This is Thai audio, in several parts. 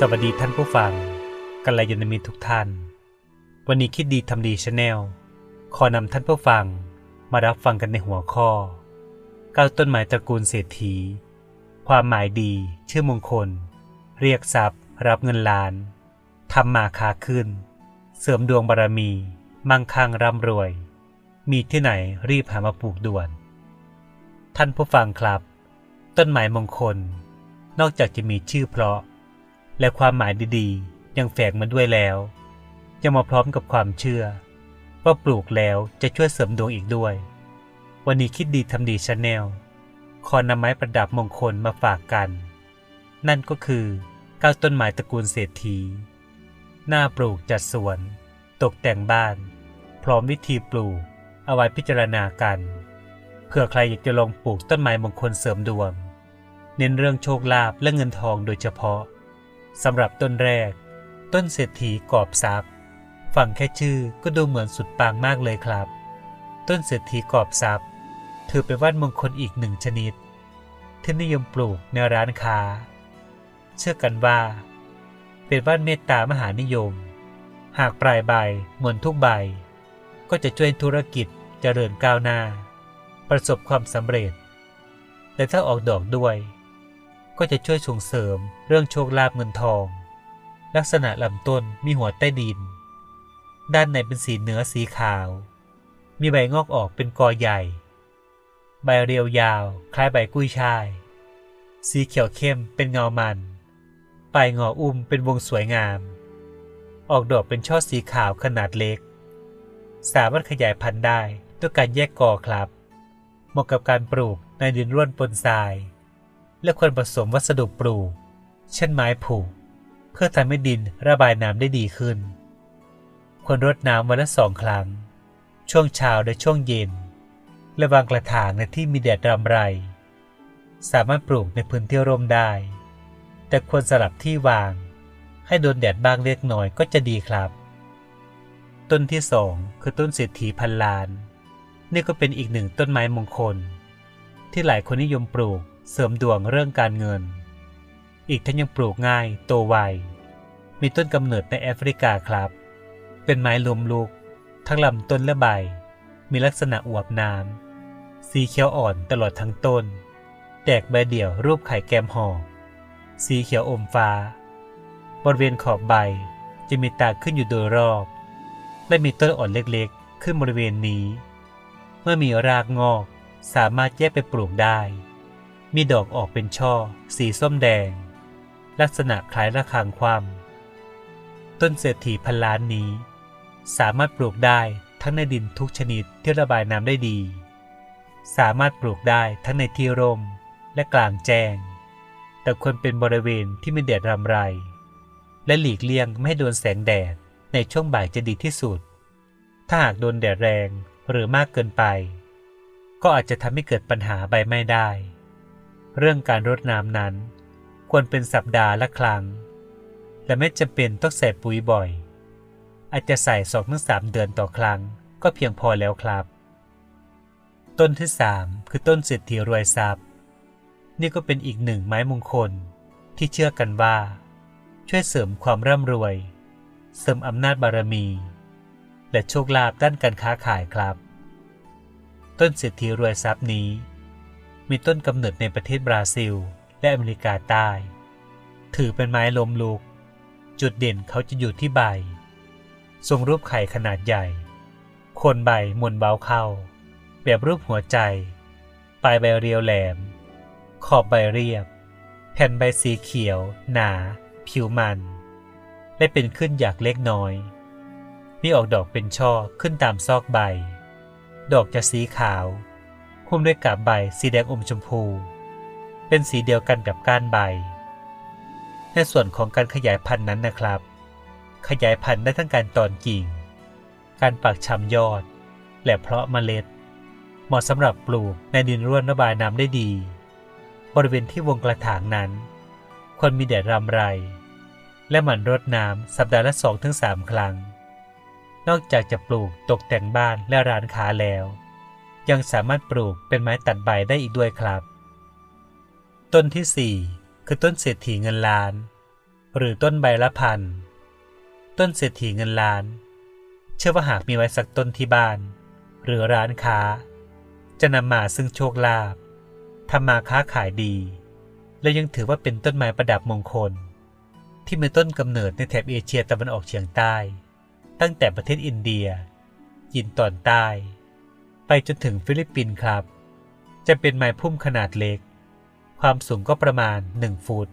สวัสดีท่านผู้ฟังกัลยาณมิตรทุกท่าน วันนี้คิดดีทำดีชาแนลขอนำท่านผู้ฟังมารับฟังกันในหัวข้อก้าวต้นไม้ตระกูลเศรษฐี ความหมายดี ชื่อมงคล เรียกทรัพย์ รับเงินล้านทำมาค้าขึ้น เสริมดวงบารมี มั่งคั่งร่ำรวย มีที่ไหนรีบหามาปลูกด่วน ท่านผู้ฟังครับ ต้นไม้มงคล นอกจากจะมีชื่อเพราะ และความหมายดีๆ ยังแฝงมาด้วยแล้วยังมาพร้อมกับความเชื่อ ว่าปลูกแล้วจะช่วยเสริมดวงอีกด้วย วันนี้คิดดีทำดีชาแนลขอนำไม้ประดับมงคลมาฝากกัน นั่นก็คือก้าวต้นไม้ตระกูลเศรษฐี หน้าปลูกจัดสวน ตกแต่งบ้าน พร้อมวิธีปลูกเอาไว้พิจารณากันเผื่อใครอยากจะลองปลูกต้นไม้มงคลเสริมดวง เน้นเรื่องโชคลาภและเงินทองโดยเฉพาะ สำหรับต้นแรก ต้นเศรษฐีกอบทรัพย์ ฟังแค่ชื่อก็ดูเหมือนสุดปังมากเลยครับ ต้นเศรษฐีกอบทรัพย์ ถือเป็นว่านมงคลอีกหนึ่งชนิด ที่นิยมปลูกในร้านค้า เชื่อกันว่า เป็นว่านเมตตามหานิยม หากปลายใบเหมือนทุกใบ ก็จะช่วยธุรกิจเจริญก้าวหน้า ประสบความสำเร็จ และถ้าออกดอกด้วย ก็จะช่วยส่งเสริมเรื่องโชคลาภเงินทอง ลักษณะลำต้นมีหัวใต้ดิน ด้านในเป็นสีเนื้อสีขาว มีใบงอกออกเป็นกอใหญ่ ใบเรียวยาวคล้ายใบกุ้ยช่าย สีเขียวเข้มเป็นเงามันปลายงออุ้มเป็นวงสวยงาม ออกดอกเป็นช่อสีขาวขนาดเล็ก สามารถขยายพันธุ์ได้ด้วยการแยกกอครับ เหมาะกับการปลูกในดินร่วนปนทราย และควรผสมวัสดุปลูก เช่นไม้ผูก เพื่อทำให้ดินระบายน้ำได้ดีขึ้น ควรรดน้ำวันละสองครั้ง ช่วงเช้าและช่วงเย็น และวางกระถางในที่มีแดดรำไร สามารถปลูกในพื้นที่ร่มได้ แต่ควรสลับที่วาง ให้โดนแดดบ้างเล็กน้อยก็จะดีครับ ต้นที่สองคือต้นเศรษฐีพันล้าน นี่ก็เป็นอีกหนึ่งต้นไม้มงคล ที่หลายคนนิยมปลูก เสริมดวงเรื่องการเงิน อีกทั้งยังปลูกง่ายโตไว มีต้นกำเนิดในแอฟริกาครับ เป็นไม้ลมลุก ทั้งลำต้นและใบ มีลักษณะอวบน้ำ สีเขียวอ่อนตลอดทั้งต้น แตกใบเดี่ยวรูปไข่แกมห่อ สีเขียวอมฟ้า บริเวณขอบใบจะมีตาขึ้นอยู่โดยรอบ และมีต้นอ่อนเล็กๆ ขึ้นบริเวณนี้ เมื่อมีรากงอกสามารถแยกไปปลูกได้ มีดอกออกเป็นช่อ สีส้มแดง ลักษณะคล้ายระฆังความ ต้นเศรษฐีพันล้านนี้ สามารถปลูกได้ทั้งในดินทุกชนิดที่ระบายน้ำได้ดี สามารถปลูกได้ทั้งในที่ร่มและกลางแจ้ง แต่ควรเป็นบริเวณที่มีแดดรำไร และหลีกเลี่ยงไม่ให้โดนแสงแดดในช่วงบ่ายจะดีที่สุด ถ้าหากโดนแดดแรงหรือมากเกินไป ก็อาจจะทำให้เกิดปัญหาใบไม้ได้ เรื่องการรดน้ำนั้น ควรเป็นสัปดาห์ละครั้ง และไม่จำเป็นต้องใส่ปุ๋ยบ่อย อาจจะใส่สองถึงสามเดือนต่อครั้งก็เพียงพอแล้วครับ ต้นที่สามคือต้นเศรษฐีรวยทรัพย์ นี่ก็เป็นอีกหนึ่งไม้มงคลที่เชื่อกันว่า ช่วยเสริมความร่ำรวย เสริมอำนาจบารมี และโชคลาภด้านการค้าขายครับ ต้นเศรษฐีรวยทรัพย์นี้ มีต้นกำเนิดในประเทศบราซิล และอเมริกาใต้ ถือเป็นไม้ล้มลุก จุดเด่นเขาจะอยู่ที่ใบ ทรงรูปไข่ขนาดใหญ่ โคนใบมนเบาเข้า แบบรูปหัวใจ ปลายใบเรียวแหลม ขอบใบเรียบ แผ่นใบสีเขียว หนา ผิวมัน และเป็นขึ้นอยากเล็กน้อย มีออกดอกเป็นช่อขึ้นตามซอกใบ ดอกจะสีขาว หุ้มด้วยกาบใบสีแดงอมชมพู เป็นสีเดียวกันกับก้านใบ ในส่วนของการขยายพันธุ์นั้นนะครับ ขยายพันธุ์ได้ทั้งการตอนกิ่ง การปักชำยอด และเพาะเมล็ด เหมาะสำหรับปลูกในดินร่วนระบายน้ำได้ดี บริเวณที่วงกระถางนั้น ควรมีแดดรำไร และหมั่นรดน้ำสัปดาห์ละ 2-3 ครั้ง นอกจากจะปลูกตกแต่งบ้านและร้านค้าแล้ว ยังสามารถปลูกเป็นไม้ตัดใบได้อีกด้วยครับ ต้นที่ 4 คือต้นเศรษฐีเงินล้าน หรือต้นใบละพัน ต้นเศรษฐีเงินล้าน เชื่อว่าหากมีไว้สักต้นที่บ้าน หรือร้านค้า จะนำมาซึ่งโชคลาภทำมาค้าขายดี และยังถือว่าเป็นต้นไม้ประดับมงคล ที่มีต้นกำเนิดในแถบเอเชียตะวันออกเฉียงใต้ ตั้งแต่ประเทศอินเดียยินตอนใต้ ไปจนถึงฟิลิปปินส์ครับ จะเป็นไม้พุ่มขนาดเล็ก ความสูงก็ประมาณ 1 ฟุต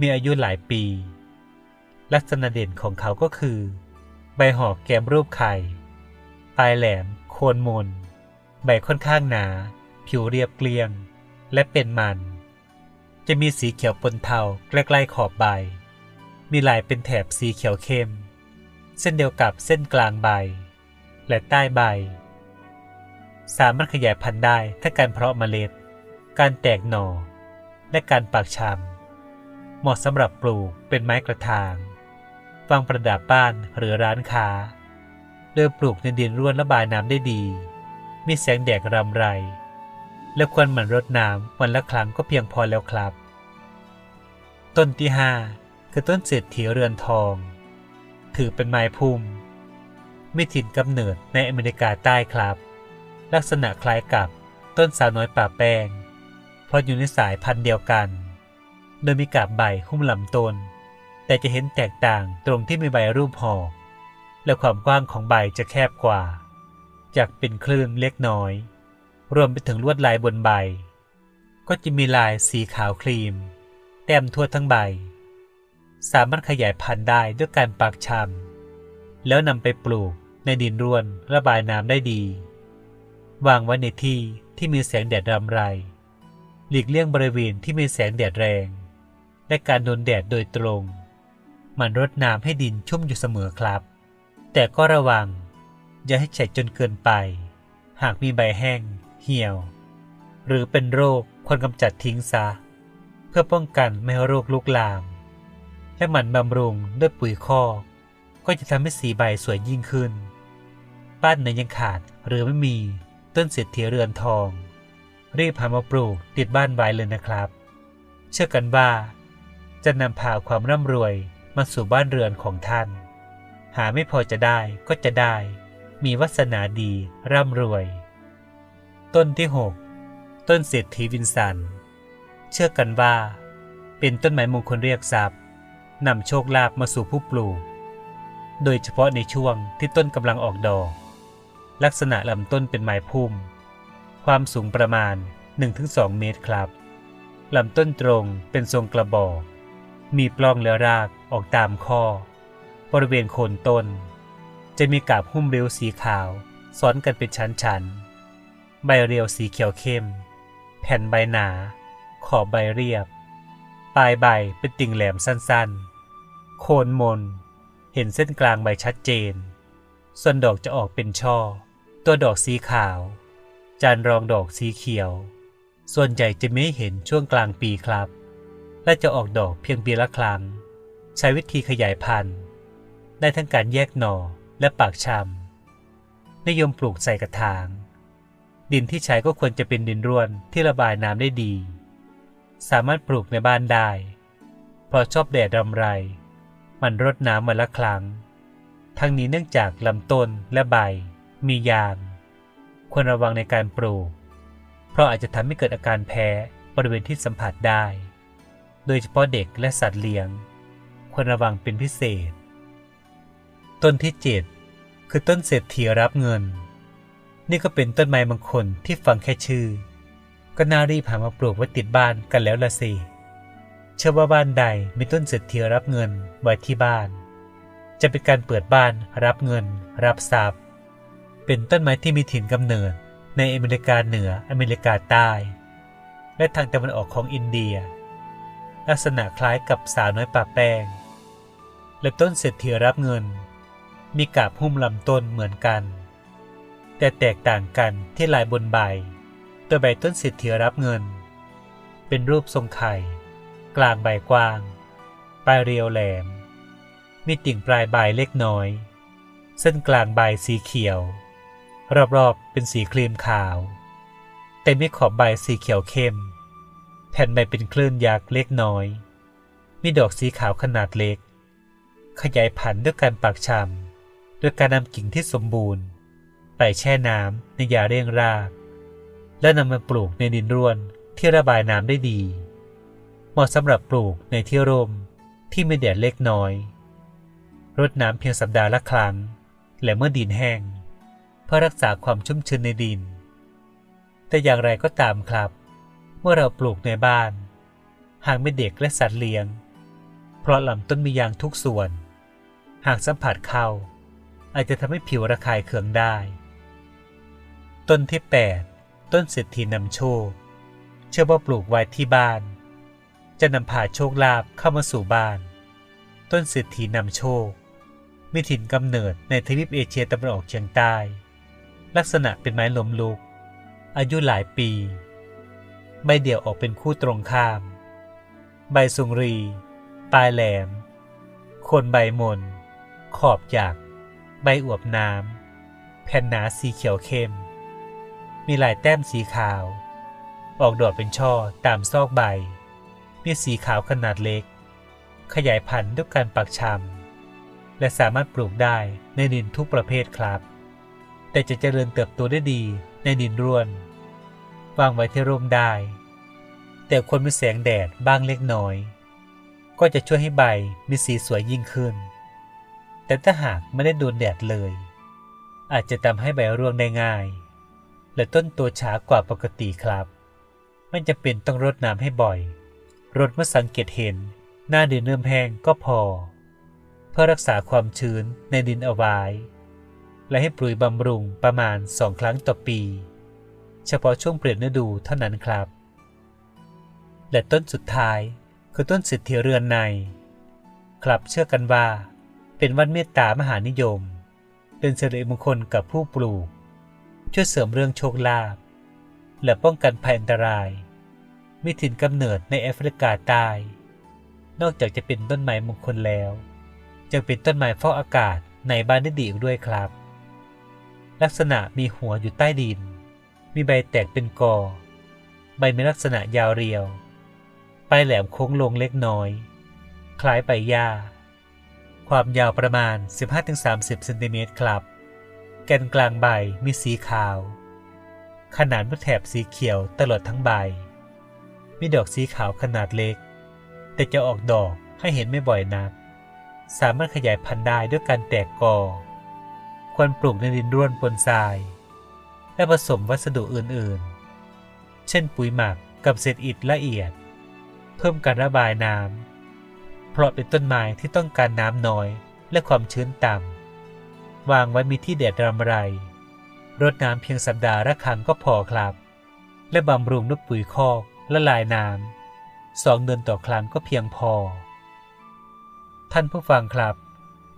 มีอายุหลายปี ลักษณะเด่นของเขาก็คือ ใบห่อแกมรูปไข่ ปลายแหลม โคนมน ใบค่อนข้างหนา ผิวเรียบเกลียง และเป็นมัน จะมีสีเขียวปนเทาใกล้ๆขอบใบ มีลายเป็นแถบสีเขียวเข้ม เส้นเดียวกับเส้นกลางใบ และใต้ใบ สามารถขยายพันธุ์ได้ถ้าการเพาะเมล็ด การแตกหน่อ และการปักชำเหมาะสำหรับปลูกเป็นไม้กระถางวางประดับบ้านหรือร้านค้า โดยปลูกในดินร่วนระบายน้ำได้ดี มีแสงแดดรำไร และควรหมั่นรดน้ำวันละครั้งก็เพียงพอแล้วครับ ต้นที่ 5 คือต้นเศรษฐีเรือนทอง ถือเป็นไม้พุ่ม ไมีถิ่นกำเนิดในอเมริกาใต้ครับ ลักษณะคล้ายกับต้นสาวน้อยป่าแป้ง เพราะอยู่ในสายพันธุ์เดียวกัน โดยมีกาบใบหุ้มลำต้น แต่จะเห็นแตกต่างตรงที่มีใบรูปหอกและความกว้างของใบจะแคบกว่า จากเป็นคลื่นเล็กน้อย รวมไปถึงลวดลายบนใบ ก็จะมีลายสีขาวครีม แต้มทั่วทั้งใบ สามารถขยายพันธุ์ได้ด้วยการปักชำแล้วนำไปปลูกในดินร่วนระบายน้ำได้ดี วางไว้ในที่ที่มีแสงแดดรำไร หลีกเลี่ยงบริเวณที่มีแสงแดดแรง และการโดนแดดโดยตรง มันรดน้ำให้ดินชุ่มอยู่เสมอครับ แต่ก็ระวัง อย่าให้แฉะจนเกินไป หากมีใบแห้ง เหี่ยว หรือเป็นโรคควรกำจัดทิ้งซะ เพื่อป้องกันไม่ให้โรคลุกลาม และหมั่นบำรุงด้วยปุ๋ยคอกก็จะทำให้สีใบสวยยิ่งขึ้น บ้านไหนยังขาดหรือไม่มี ต้นเศรษฐีเรือนทอง รีบหามาปลูกติดบ้านไว้เลยนะครับ เชื่อกันว่า จะนำพาความร่ำรวยมาสู่บ้านเรือนของท่าน หาไม่พอจะได้ก็จะได้ มีวาสนาดีร่ำรวย ต้นที่ 6 ต้นเศรษฐีวินสัน เชื่อกันว่า เป็นต้นไม้มงคลเรียกทรัพย์นำโชคลาภมาสู่ผู้ปลูก โดยเฉพาะในช่วงที่ต้นกำลังออกดอก ลักษณะลำต้นเป็นไม้พุ่ม ความสูงประมาณ 1-2 เมตรครับลำต้นตรงเป็นทรงกระบอก มีปล้องและรากออกตามข้อ บริเวณโคนต้น จะมีกาบหุ้มเรียวสีขาว ซ้อนกันเป็นชั้นๆ ใบเรียวสีเขียวเข้ม แผ่นใบหนา ขอบใบเรียบ ปลายใบเป็นติ่งแหลมสั้นๆ โคนมน เห็นเส้นกลางใบชัดเจน ส่วนดอกจะออกเป็นช่อ ตัวดอกสีขาว จานรองดอกสีเขียว ส่วนใหญ่จะไม่เห็นช่วงกลางปีครับ และจะออกดอกเพียงปีละครั้ง ใช้วิธีขยายพันธุ์ ได้ทั้งการแยกหน่อและปากชำนิยมปลูกใส่กระถาง ดินที่ใช้ก็ควรจะเป็นดินร่วนที่ระบายน้ำได้ดี สามารถปลูกในบ้านได้ เพราะชอบแดดรำไร มันรดน้ำวันละครั้ง ทั้งนี้เนื่องจากลำต้นและใบ มียาง ควรระวังในการปลูก เพราะอาจจะทำให้เกิดอาการแพ้บริเวณที่สัมผัสได้ โดยเฉพาะเด็กและสัตว์เลี้ยง ควรระวังเป็นพิเศษ ต้นที่ 7 คือต้นเศรษฐีรับเงิน นี่ก็เป็นต้นไม้มงคลที่ฟังแค่ชื่อ ก็น่ารีบหามาปลูกไว้ติดบ้านกันแล้วละสิเชื่อว่าบ้านใดมีต้นเศรษฐีรับเงินไว้ที่บ้าน จะเป็นการเปิดบ้านรับเงิน รับทรัพย์ เป็นต้นไม้ที่มีถิ่นกำเนิดในอเมริกาเหนืออเมริกาใต้ และทางตะวันออกของอินเดีย ลักษณะคล้ายกับสาวน้อยป่าแป้งและต้นเศรษฐีรับเงิน มีกาบหุ้มลำต้นเหมือนกัน แต่แตกต่างกันที่ลายบนใบ ตัวใบต้นเศรษฐีรับเงิน เป็นรูปทรงไข่ กลางใบกว้าง ปลายเรียวแหลม มีติ่งปลายใบเล็กน้อย เส้นกลางใบสีเขียว รอบๆ เป็นสีครีมขาวแต่มีขอบใบสีเขียวเข้ม แผ่นใบเป็นคลื่นยักษ์เล็กน้อย มีดอกสีขาวขนาดเล็ก ขยายพันธุ์ด้วยการปักชำโดยการนำกิ่งที่สมบูรณ์ ไปแช่น้ำในยาเร่งราก และนำมาปลูกในดินร่วนที่ระบายน้ำได้ดี เหมาะสำหรับปลูกในที่ร่มที่มีแดดเล็กน้อย รดน้ำเพียงสัปดาห์ละครั้ง และเมื่อดินแห้ง เพื่อรักษาความชุ่มชื้นในดิน แต่อย่างไรก็ตามครับ เมื่อเราปลูกในบ้าน หากไม่เด็กและสัตว์เลี้ยง เพราะลำต้นมียางทุกส่วน หากสัมผัสเข้า อาจจะทำให้ผิวระคายเคืองได้ ต้นที่ 8 ต้นเศรษฐีนำโชค เชื่อว่าปลูกไว้ที่บ้าน จะนำพาโชคลาภเข้ามาสู่บ้าน ต้นเศรษฐีนำโชคมีถิ่นกำเนิดในทวีปเอเชียตะวันออกเฉียงใต้ ลักษณะเป็นไม้ล้มลุก อายุหลายปี ใบเดี่ยวออกเป็นคู่ตรงข้าม ใบสุงรี ปลายแหลม โคนใบมน ขอบหยัก ใบอวบน้ำ แผ่นหนาสีเขียวเข้ม มีลายแต้มสีขาว ออกดอกเป็นช่อตามซอกใบ มีสีขาวขนาดเล็ก ขยายพันธุ์ด้วยการปักชำและสามารถปลูกได้ในดินทุกประเภทครับ แต่จะเจริญเติบโตได้ดีในดินร่วน วางไว้ที่ร่มได้ แต่ควรมีแสงแดดบ้างเล็กน้อย ก็จะช่วยให้ใบมีสีสวยยิ่งขึ้น แต่ถ้าหากไม่ได้โดนแดดเลย อาจจะทำให้ใบร่วงได้ง่าย และต้นตัวช้ากว่าปกติครับไม่จำเป็นต้องรดน้ำให้บ่อย รดเมื่อสังเกตเห็นหน้าดินเริ่มแห้งก็พอ เพื่อรักษาความชื้นในดินเอาไว้ และให้ปุ๋ยบำรุงประมาณสองครั้งต่อปี เฉพาะช่วงเปลี่ยนฤดูเท่านั้นครับ และต้นสุดท้ายคือต้นสิทธิเรือนใน ครับเชื่อกันว่า เป็นวันเมตตามหานิยม เป็นสิริมงคลกับผู้ปลูก ช่วยเสริมเรื่องโชคลาภและป้องกันภัยอันตรายมีถิ่นกำเนิดในแอฟริกาใต้ นอกจากจะเป็นต้นไม้มงคลแล้วยังเป็นต้นไม้ฟอกอากาศในบ้านได้ดีอีกด้วยครับ ลักษณะมีหัวอยู่ใต้ดิน มีใบแตกเป็นกอ ใบมีลักษณะยาวเรียว ปลายแหลมโค้งลงเล็กน้อย คล้ายใบหญ้า ความยาวประมาณ 15-30 เซนติเมตรครับ แกนกลางใบมีสีขาว ขนาดมุดแถบสีเขียวตลอดทั้งใบ มีดอกสีขาวขนาดเล็ก แต่จะออกดอกให้เห็นไม่บ่อยนัก สามารถขยายพันธุ์ได้ด้วยการแตกกอ ควรปลูกในดินร่วนปนทราย และผสมวัสดุอื่นๆ เช่นปุ๋ยหมักกับเศษอิฐละเอียด เพิ่มการระบายน้ำเพราะเป็นต้นไม้ที่ต้องการน้ำน้อยและความชื้นต่ำวางไว้มีที่แดดรำไรรดน้ำเพียงสัปดาห์ละครั้งก็พอครับ และบำรุงด้วยปุ๋ยคอกและลายน้ำสองเดือนต่อครั้งก็เพียงพอ ท่านผู้ฟังครับ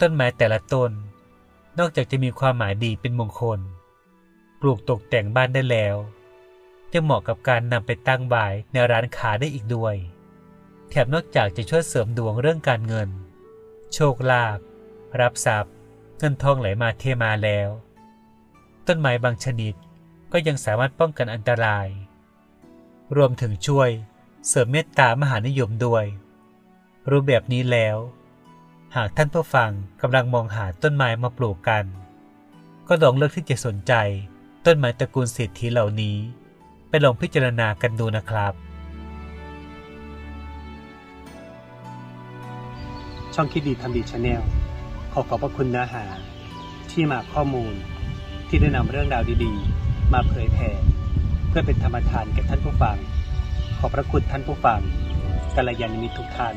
ต้นไม้แต่ละต้น นอกจากจะมีความหมายดีเป็นมงคล ปลูกตกแต่งบ้านได้แล้วยังเหมาะกับการนำไปตั้งบายในร้านค้าได้อีกด้วย แถมนอกจากจะช่วยเสริมดวงเรื่องการเงิน โชคลาภรับทรัพย์ เงินทองไหลมาเทมาแล้ว ต้นไม้บางชนิดก็ยังสามารถป้องกันอันตราย รวมถึงช่วยเสริมเมตตามหานิยมด้วย รู้แบบนี้แล้ว หากท่านผู้ฟังกำลังมองหาต้นไม้มาปลูกกัน ก็ลองเลือกที่จะสนใจต้นไม้ตระกูลเศรษฐีเหล่านี้ ไปลองพิจารณากันดูนะครับ ช่องคิดดีทำดีชาแนลขอขอบพระคุณเนื้อหา ที่มาข้อมูลที่ได้นำเรื่องราวดีๆ มาเผยแผ่เพื่อเป็นธรรมทานแก่ท่านผู้ฟัง ขอบพระคุณท่านผู้ฟังกัลยาณมิตรทุกท่าน